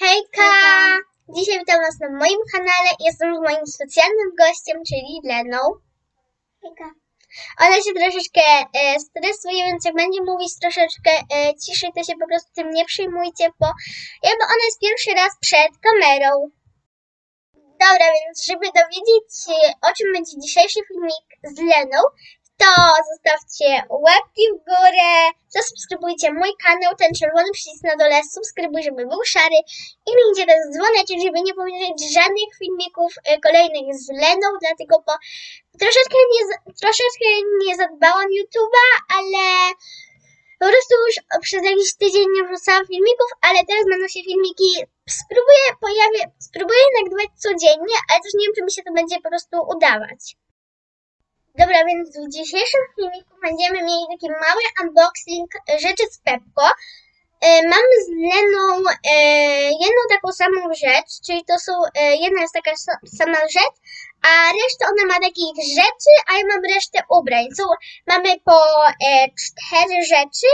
Hejka! Dzisiaj witam Was na moim kanale. Jestem z moim specjalnym gościem, czyli Leną. Hejka. Ona się troszeczkę e, stresuje, więc jak będzie mówić troszeczkę e, ciszej, to się po prostu tym nie przejmujcie, bo jakby ona jest pierwszy raz przed kamerą. Dobra, więc żeby dowiedzieć się, o czym będzie dzisiejszy filmik z Leną, to zostawcie łapki w górę, zasubskrybujcie mój kanał, ten czerwony przycisk na dole, subskrybuj, żeby był szary i miejcie też dzwoneczek, żeby nie pominąć żadnych filmików e, kolejnych z Leną, dlatego bo troszeczkę nie, troszeczkę nie zadbałam YouTube'a, ale po prostu już przez jakiś tydzień nie wrzucałam filmików, ale teraz będą się filmiki, spróbuję pojawię, spróbuję nagrywać codziennie, ale też nie wiem, czy mi się to będzie po prostu udawać. Dobra, więc w dzisiejszym filmiku będziemy mieli taki mały unboxing rzeczy z Pepko. E, mamy z Leną e, jedną taką samą rzecz, czyli to są, e, jedna jest taka sa- sama rzecz, a resztę ona ma takich rzeczy, a ja mam resztę ubrań. Są, mamy po cztery rzeczy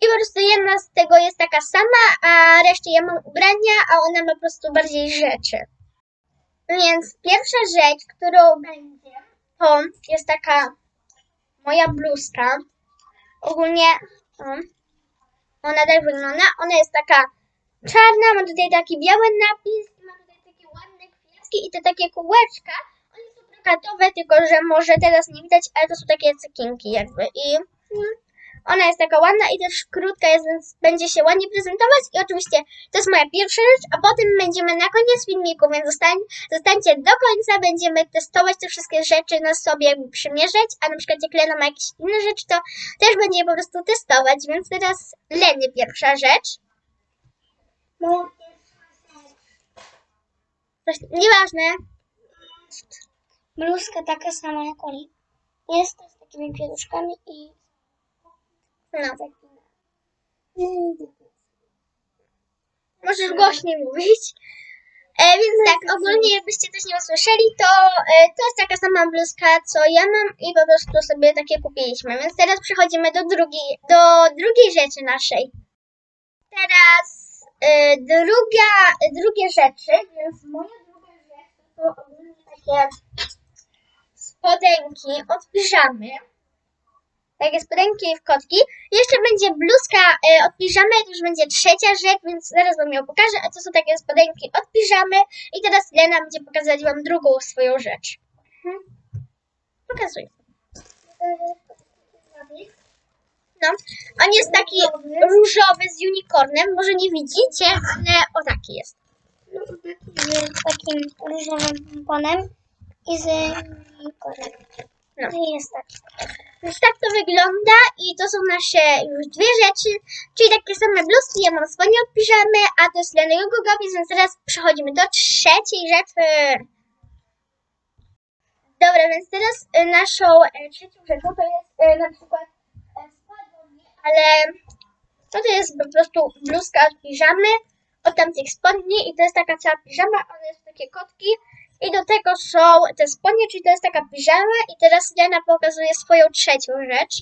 i po prostu jedna z tego jest taka sama, a resztę ja mam ubrania, a ona ma po prostu bardziej rzeczy. Więc pierwsza rzecz, którą będzie, to jest taka moja bluzka. Ogólnie o, ona tak wygląda. Ona jest taka czarna, ma tutaj taki biały napis, ma tutaj takie ładne kwiatki i te takie kółeczka. One są brokatowe, tylko że może teraz nie widać, ale to są takie cekinki jakby i mm, ona jest taka ładna i też krótka jest, więc będzie się ładnie prezentować i oczywiście to jest moja pierwsza rzecz, a potem będziemy na koniec filmiku, więc zostań, zostańcie do końca, będziemy testować te wszystkie rzeczy na sobie, jakby przymierzać, a na przykład jak Lena ma jakieś inne rzeczy, to też będzie po prostu testować, więc teraz Leny pierwsza rzecz. No, Coś, nieważne. bluzka taka sama jak Oli. Jest z takimi kwiatuszkami i No. Możesz głośniej mówić. E, więc tak, ogólnie jakbyście też nie usłyszeli, to e, to jest taka sama bluzka, co ja mam i po prostu sobie takie kupiliśmy. Więc teraz przechodzimy do drugiej, do drugiej rzeczy naszej. Teraz e, druga, drugie rzeczy, więc moja druga rzecz to ogólnie takie spodenki od piżamy. Takie spodenki w kotki. Jeszcze będzie bluzka e, od piżamy, to już będzie trzecia rzecz, więc zaraz wam ją pokażę. A to są takie spodenki od piżamy. I teraz Lena będzie pokazać wam drugą swoją rzecz. Mhm. Pokazuj. No, on jest taki różowy z unicornem. Może nie widzicie, ale o taki jest. no, taki z takim różowym pomponem i z unicornem. No. I jest tak. Więc tak to wygląda i to są nasze już dwie rzeczy, czyli takie same bluzki, ja mam spodnie od piżamy, a to jest Lena Jogogowiec, więc teraz przechodzimy do trzeciej rzeczy. Dobra, więc teraz e, naszą e, trzecią rzeczą to jest e, na przykład spodnie, ale no to jest po prostu bluzka od piżamy, od tamtych spodni i to jest taka cała piżama, one są takie kotki i do tego są te spodnie, czyli to jest taka piżama i teraz Lena pokazuje swoją trzecią rzecz.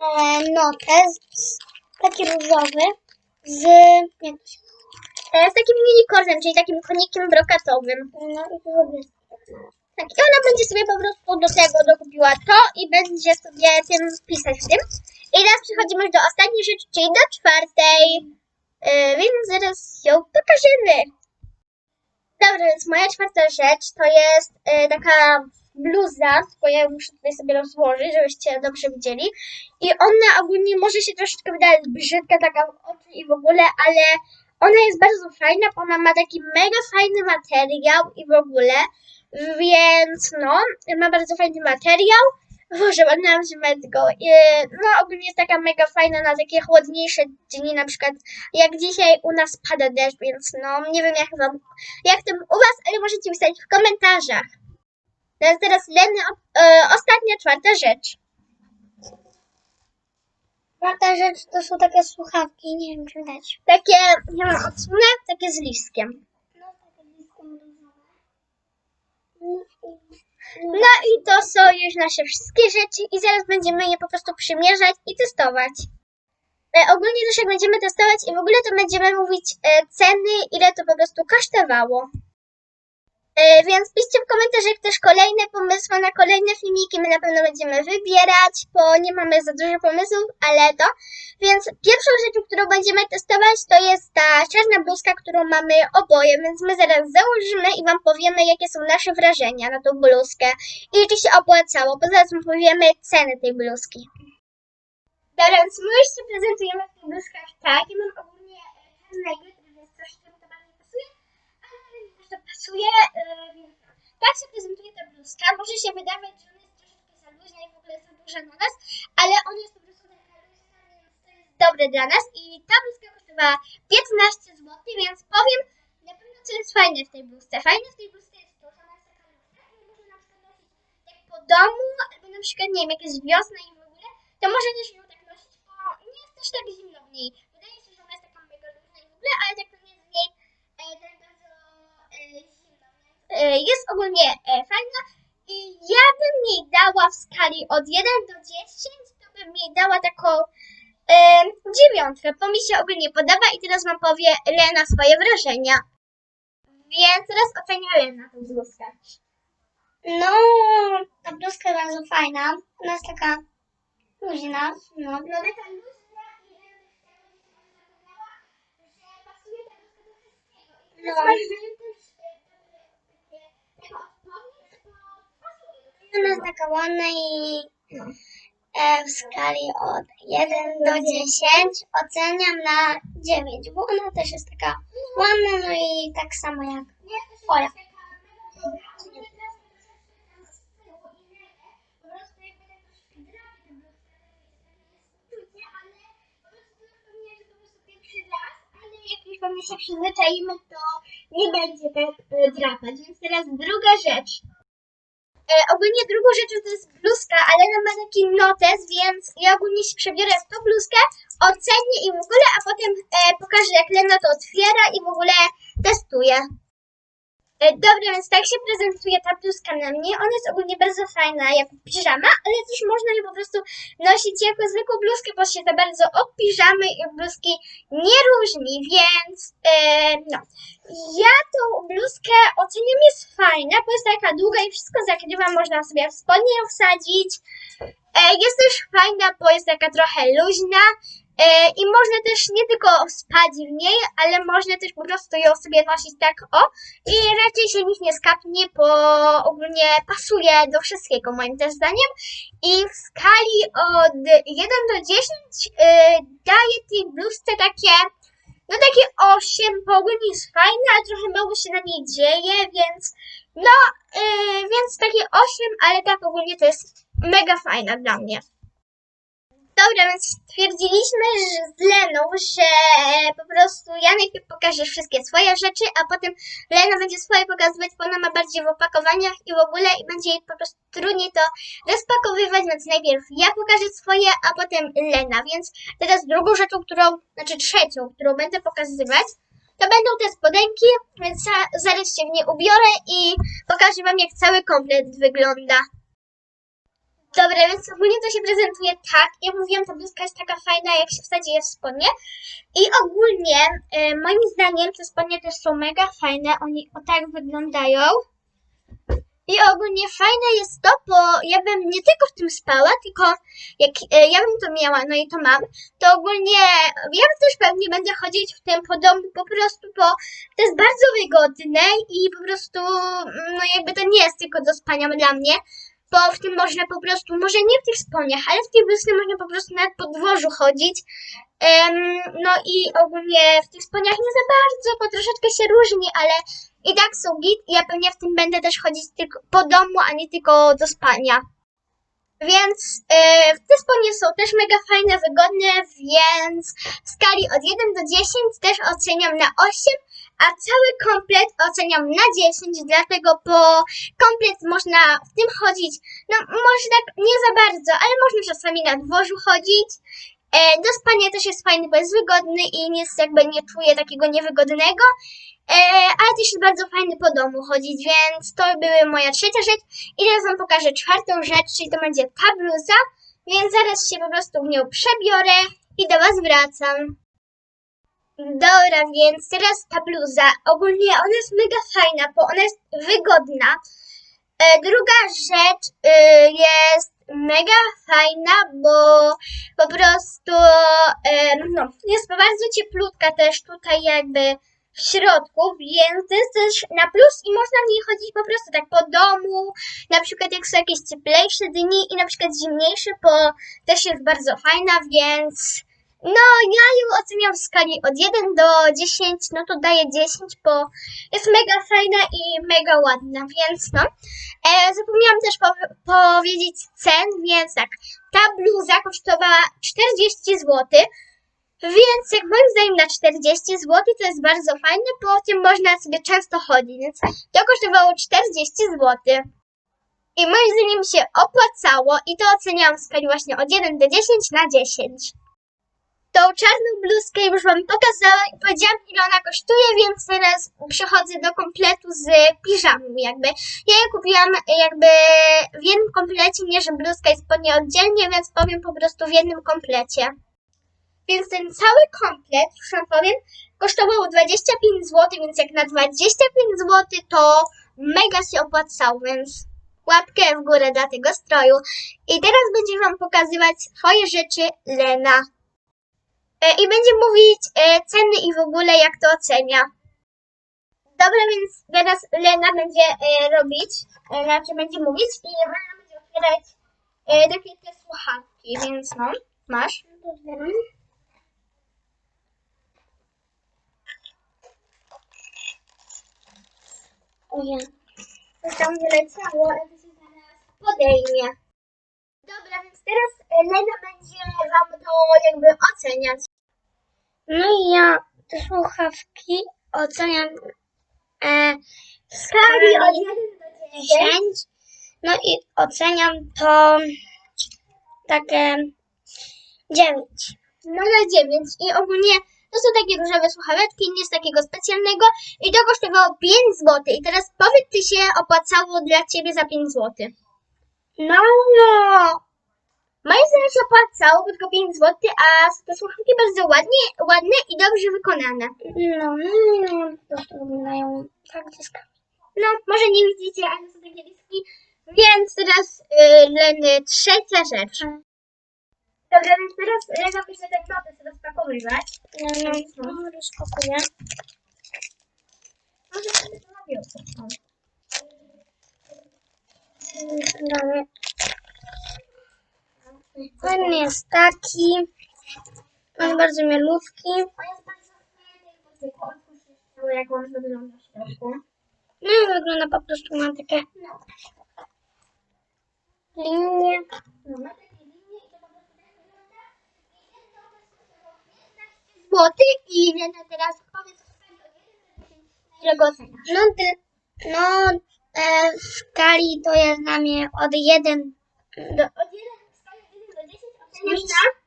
E, notes, taki różowy z, jak to się E, Z takim unicornem, czyli takim konikiem brokatowym. no i to Tak, i ona będzie sobie po prostu do tego dokupiła to i będzie sobie tym pisać w tym. I teraz przechodzimy już do ostatniej rzeczy, czyli do czwartej. Yy, więc zaraz ją pokażemy. Dobra, więc moja czwarta rzecz to jest yy, taka bluza, tylko ja muszę tutaj sobie rozłożyć, żebyście dobrze widzieli. I ona ogólnie może się troszeczkę wydawać brzydka, taka w oczy i w ogóle, ale ona jest bardzo fajna, bo ona ma taki mega fajny materiał i w ogóle. Więc no, ma bardzo fajny materiał. Boże, ładna go. No, ogólnie jest taka mega fajna na takie chłodniejsze dni, na przykład jak dzisiaj u nas pada deszcz, więc no, nie wiem jak wam, jak tam u was, ale możecie pisać w komentarzach. Teraz, teraz Leny, e, ostatnia, czwarta rzecz. Czwarta rzecz to są takie słuchawki, nie wiem czy widać. Takie, nie wiem, odsunę, takie z listkiem. No, takie blisko różowe. No i to są już nasze wszystkie rzeczy i zaraz będziemy je po prostu przymierzać i testować. E, ogólnie też jak będziemy testować i w ogóle to będziemy mówić e, ceny, ile to po prostu kosztowało. E, więc piszcie w komentarzach też kolejne pomysły na kolejne filmiki. My na pewno będziemy wybierać, bo nie mamy za dużo pomysłów, ale to. Więc pierwszą rzeczą, którą będziemy testować, to jest ta czarna bluzka, którą mamy oboje. Więc my zaraz założymy i Wam powiemy, jakie są nasze wrażenia na tą bluzkę. I czy się opłacało, bo zaraz Wam powiemy ceny tej bluzki. Więc my się prezentujemy w tych bluzkach tak. Ja mam ogólnie e, czarne jutry, więc troszkę mi to bardziej pasuje, ale mi też to pasuje. e, więc tak się prezentuje ta bluzka. Może się wydawać, że ona jest troszeczkę za luźna i w ogóle za duża na nas, ale ona jest po prostu taka luźna, więc to jest dobre dla nas. I ta bluzka kosztowała 15 zł, więc powiem na pewno, co jest fajne w tej bluzce. Fajne w tej bluzce jest to, że ona jest taka luźna i można na przykład nosić jak po domu, albo na przykład, nie wiem, jak jest wiosna i w ogóle, to może też ją tak nosić, bo nie jest też tak zimno w niej. Wydaje się, że ona jest taka mega luźna i w ogóle, ale tak to nie jest w niej e, tak jest ogólnie e, fajna i ja bym jej dała w skali od 1 do 10, to bym jej dała taką e, dziewiątkę, bo mi się ogólnie podoba i teraz wam powie Lena swoje wrażenia. Więc teraz ocenia Lena tą bluzkę. No, ta bluzka bardzo fajna. Ona jest taka luźna. No. Taka luźna i zapomniała, że pasuje ta bluzka do wszystkiego. No. to jest moim zdaniem też e, taka odpowiedź, bo taka ładna i e, w skali od 1 do 10 oceniam na 9, bo ona też jest taka ładna, no i tak samo jak twoja. taka mega dobra, w ogóle teraz mi troszeczkę tam z tyłu i lewe, po prostu jakby troszeczkę drapie tę bluzkę, jest czucie, ale po prostu to wspomniałam, że to po prostu pierwszy raz, ale jak już pewnie się przyzwyczaimy, to nie będzie tak e, drapać, więc teraz druga rzecz. E, ogólnie drugą rzeczą to jest bluzka, ale ona ma taki notes, więc ja ogólnie się przebiorę w tą bluzkę, ocenię i w ogóle, a potem e, pokażę jak Lena to otwiera i w ogóle testuje. E, Dobra, więc tak się prezentuje ta bluzka na mnie. Ona jest ogólnie bardzo fajna jako piżama, ale też można ją po prostu nosić jako zwykłą bluzkę, bo się za bardzo od piżamy i od bluzki nie różni, więc e, no. Ja tą bluzkę oceniam jest fajna, bo jest taka długa i wszystko zakrywa, można sobie w spodnie ją wsadzić. E, jest też fajna, bo jest taka trochę luźna. E, I można też nie tylko spać w niej, ale można też po prostu ją sobie nosić tak o i raczej się nic nie skapnie, bo ogólnie pasuje do wszystkiego moim też zdaniem. I w skali od 1 do 10 yy, daję tej bluzce takie, no takie 8, bo ogólnie jest fajna, a trochę mało się na niej dzieje, więc no, yy, więc takie 8, ale tak ogólnie to jest mega fajna dla mnie. Dobra, więc stwierdziliśmy że z Leną, że po prostu ja najpierw pokażę wszystkie swoje rzeczy, a potem Lena będzie swoje pokazywać, bo ona ma bardziej w opakowaniach i w ogóle i będzie jej po prostu trudniej to rozpakowywać, więc najpierw ja pokażę swoje, a potem Lena, więc teraz drugą rzeczą, którą, znaczy trzecią, którą będę pokazywać, to będą te spodenki, więc za- zaraz się w nie ubiorę i pokażę wam jak cały komplet wygląda. Dobra, więc ogólnie to się prezentuje tak. Jak mówiłam, ta bluzka jest taka fajna, jak się wsadzi je w spodnie. I ogólnie, e, moim zdaniem, te spodnie też są mega fajne. Oni o tak wyglądają. I ogólnie fajne jest to, bo ja bym nie tylko w tym spała, tylko jak e, ja bym to miała, no i to mam, to ogólnie ja też pewnie będę chodzić w tym po domu po prostu, bo to jest bardzo wygodne i po prostu, mm, no jakby to nie jest tylko do spania dla mnie, bo w tym można po prostu, może nie w tych spodniach, ale w tej bluzce można po prostu nawet po dworzu chodzić. Em, no i ogólnie w tych spodniach nie za bardzo, bo troszeczkę się różni, ale i tak są git ja pewnie w tym będę też chodzić tylko po domu, a nie tylko do spania. Więc e, te spodnie są też mega fajne, wygodne, więc w skali od 1 do 10 też oceniam na 8, a cały komplet oceniam na 10, dlatego bo komplet można w tym chodzić, no może tak nie za bardzo, ale można czasami na dworzu chodzić. E, do spania też jest fajny, bo jest wygodny i nic jakby nie czuję takiego niewygodnego. E, ale też jest bardzo fajny po domu chodzić, więc to była moja trzecia rzecz. I teraz wam pokażę czwartą rzecz, czyli to będzie ta bluza, więc zaraz się po prostu w nią przebiorę i do was wracam. Dobra, więc teraz ta bluza. Ogólnie ona jest mega fajna, bo ona jest wygodna. E, druga rzecz y, jest mega fajna, bo po prostu em, no, jest bardzo cieplutka też tutaj jakby w środku, więc to jest też na plus i można w niej chodzić po prostu tak po domu, na przykład jak są jakieś cieplejsze dni i na przykład zimniejsze, bo też jest bardzo fajna, więc no ja ją oceniam w skali od 1 do 10, no to daję 10, bo jest mega fajna i mega ładna, więc no. E, zapomniałam też po- powiedzieć cen, więc tak, ta bluza kosztowała 40 zł, więc jak moim zdaniem na 40 zł to jest bardzo fajne, bo tym można sobie często chodzić, więc to kosztowało 40 zł. I moim zdaniem się opłacało i to oceniałam w skali właśnie od 1 do 10 na 10. Tą czarną bluzkę już wam pokazałam i powiedziałam ile ona kosztuje, więc teraz przechodzę do kompletu z piżamą jakby. Ja je kupiłam jakby w jednym komplecie, nie że bluzka jest po niej oddzielnie, więc powiem po prostu w jednym komplecie. Więc ten cały komplet, już wam powiem, kosztował 25 zł, więc jak na 25 zł to mega się opłacało, więc łapkę w górę dla tego stroju. I teraz będzie wam pokazywać swoje rzeczy Lena. E, I będzie mówić e, ceny i w ogóle jak to ocenia. Dobra, więc teraz Lena będzie e, robić, znaczy będzie mówić i Lena będzie otwierać takie te słuchawki, więc no, masz. Ojej. Coś tam wyleciało, ale to się zaraz podejmie. Dobra, więc teraz Lena będzie wam to jakby oceniać. No i ja te słuchawki oceniam e, w skali od 1 do 10. 10. No i oceniam to takie 9. No na 9 i ogólnie to są takie różowe słuchaweczki, nic takiego specjalnego i to kosztowało 5 zł. I teraz powiedz, czy się opłacało dla ciebie za 5 zł. No, no. Moim zdaniem się opłacało, bo tylko 5 zł, a są te słuchawki bardzo ładnie, ładne i dobrze wykonane. No, no, no, po prostu wyglądają tak dyskretnie. No, może nie widzicie, ale są takie dyski. Więc teraz yy, trzecia rzecz. Dobra, więc teraz Lena pisze te noty, co rozpakowywać. No, no, no, rozpakuję. Może sobie to robią. Dalej. Ten jest taki. On bardzo mielutki. Jak on wygląda w środku. No i wygląda po prostu ma takie linie. Linie i to po prostu wygląda. I ten to kosztował 15 zł i Lena teraz powiedz w skali od 1 do 10, ile go oceniasz? No, no e, w skali to jest dla mnie od 1 Do, od 1 w skali od 1 do 10 oceniasz na?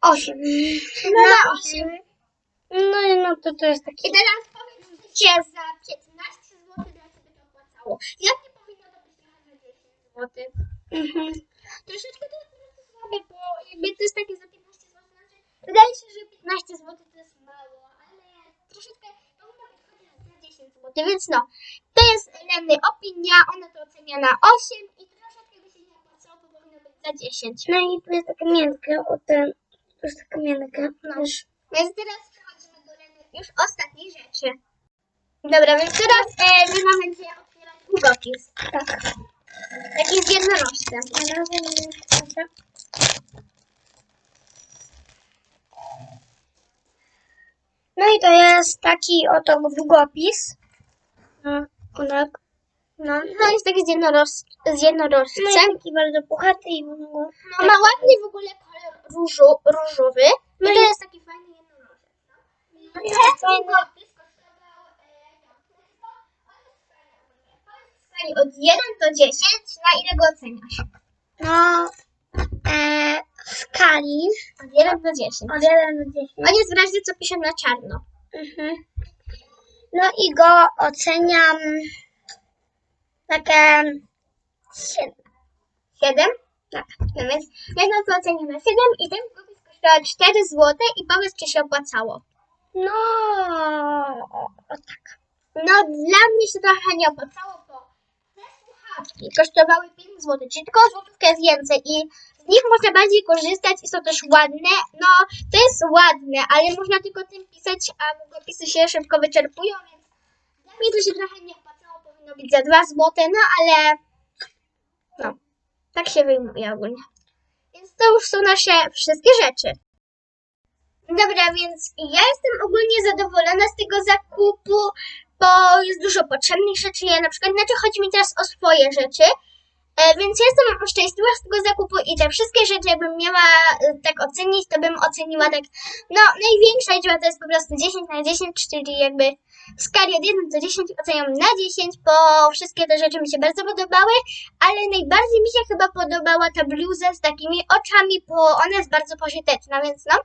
8. No na 8. No i no to to jest I taki. teraz powiedz, że za 15 zł dla Ciebie to opłacało. Jak nie powinno to być trochę za 10 zł? Mhm. Troszeczkę to jest słabe, bo jakby to jest takie za 15 zł. Znaczy, wydaje się, że 15 zł to jest mało, ale troszeczkę powinno być chociaż za 10 zł. Więc no, to jest Leny opinia, ona to ocenia na 8 i troszeczkę by się nie opłacało, bo powinno być za 10. No i tu jest taka miętka, o ten, tu jest taka miętka. No. Też. Więc teraz przechodzimy do już ostatniej rzeczy. Dobra, więc teraz e, Lena będzie otwierać długopis. Tak. Taki z chcę. No i to jest taki oto długopis. No, tak. No, No jest taki z, jednoroż, z no i jednorożcem. taki bardzo puchaty i w ogóle. No, ma ładny w ogóle kolor różu, różowy. No i to jest taki fajny jednorożec. No. No I fajny. długopis kosztował e, od 1 do 10. Na ile go oceniasz? No, e, w skali Od 1 do 10. od 1 do 10. On jest w razie co piszę na czarno. Mhm. No i go oceniam takie 7. 7? Tak. No więc to ocenię na 7 i ten kupis kosztował 4 zł i powiedz, czy się opłacało. No, o tak. No dla mnie się trochę nie opłacało, bo te słuchawki kosztowały 5 zł, czyli tylko złotówkę więcej i z nich można bardziej korzystać i są też ładne. No to jest ładne, ale można tylko tym pisać, a długopisy się szybko wyczerpują, więc dla mnie to się trochę nie opłacało, powinno być za 2 zł, no ale no, tak się wyjmuje ogólnie. Więc to już są nasze wszystkie rzeczy. Dobra, więc ja jestem ogólnie zadowolona z tego zakupu, bo jest dużo potrzebnych rzeczy. Ja na przykład, znaczy chodzi mi teraz o swoje rzeczy, e, więc ja jestem szczęśliwa z tego zakupu i te wszystkie rzeczy, jakbym miała e, tak ocenić, to bym oceniła tak, no największa liczba to jest po prostu 10 na 10, czyli jakby w skali od 1 do 10 oceniam na 10, bo wszystkie te rzeczy mi się bardzo podobały, ale najbardziej mi się chyba podobała ta bluza z takimi oczami, bo ona jest bardzo pożyteczna, więc no.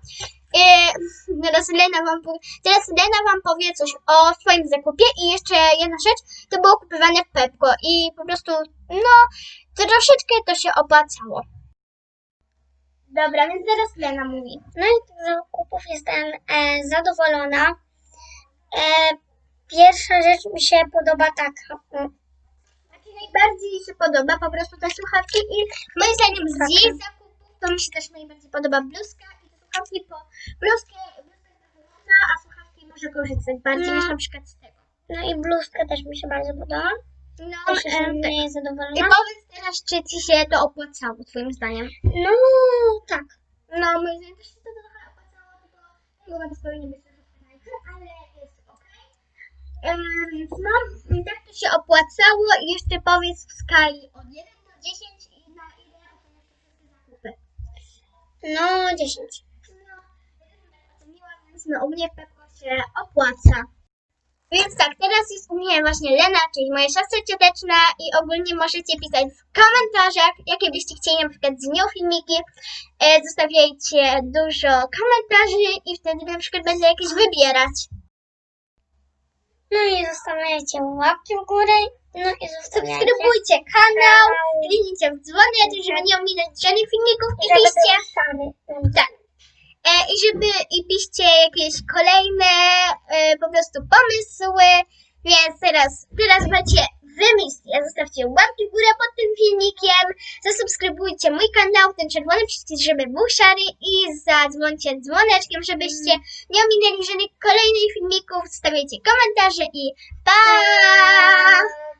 Yy, teraz, Lena wam teraz Lena wam powie coś o swoim zakupie i jeszcze jedna rzecz, to było kupowane w Pepko i po prostu, no, troszeczkę to się opłacało. Dobra, więc teraz Lena mówi. No i z zakupów jestem e, zadowolona. E, pierwsza rzecz mi się podoba taka. mm, Taki najbardziej się podoba po prostu te słuchawki i moim zdaniem z jej zakupów to mi się też najbardziej podoba bluzka i te słuchawki po bluzkę, bluzka jest a słuchawki może korzystać bardziej No. niż na przykład z tego. No i bluzka też mi się bardzo podoba. No, Też jestem em, z tak. niej I zadowolona. powiedz teraz, czy ci się to opłacało, twoim zdaniem? No tak. No, moim zdaniem też się to trochę opłacało, tylko tego nawet powinien być trochę tańsze, ale jest okej. Em, Więc no, tak to się opłacało i jeszcze powiedz w skali od 1 do 10 i na ile zakupy. No 10. No, no u mnie Pepko się opłaca. Więc tak, teraz jest u mnie właśnie Lena, czyli moja siostra cioteczna i ogólnie możecie pisać w komentarzach, jakie byście chcieli na przykład z nią filmiki. E, zostawiajcie dużo komentarzy i wtedy na przykład będę jakieś wybierać. I zostawiajcie łapki w górę. No i. Subskrybujcie kanał, kliknijcie w dzwoneczek, żeby nie ominąć żadnych filmików i piszcie... Tak. E, I żeby i piszcie jakieś kolejne e, po prostu pomysły. Więc teraz, teraz macie wymysł. Zostawcie łapki w górę pod tym filmikiem. Zasubskrybujcie mój kanał, ten czerwony przycisk, żeby był szary i zadzwońcie dzwoneczkiem, żebyście nie ominęli żadnych kolejnych filmików. Stawiajcie komentarze i! Pa!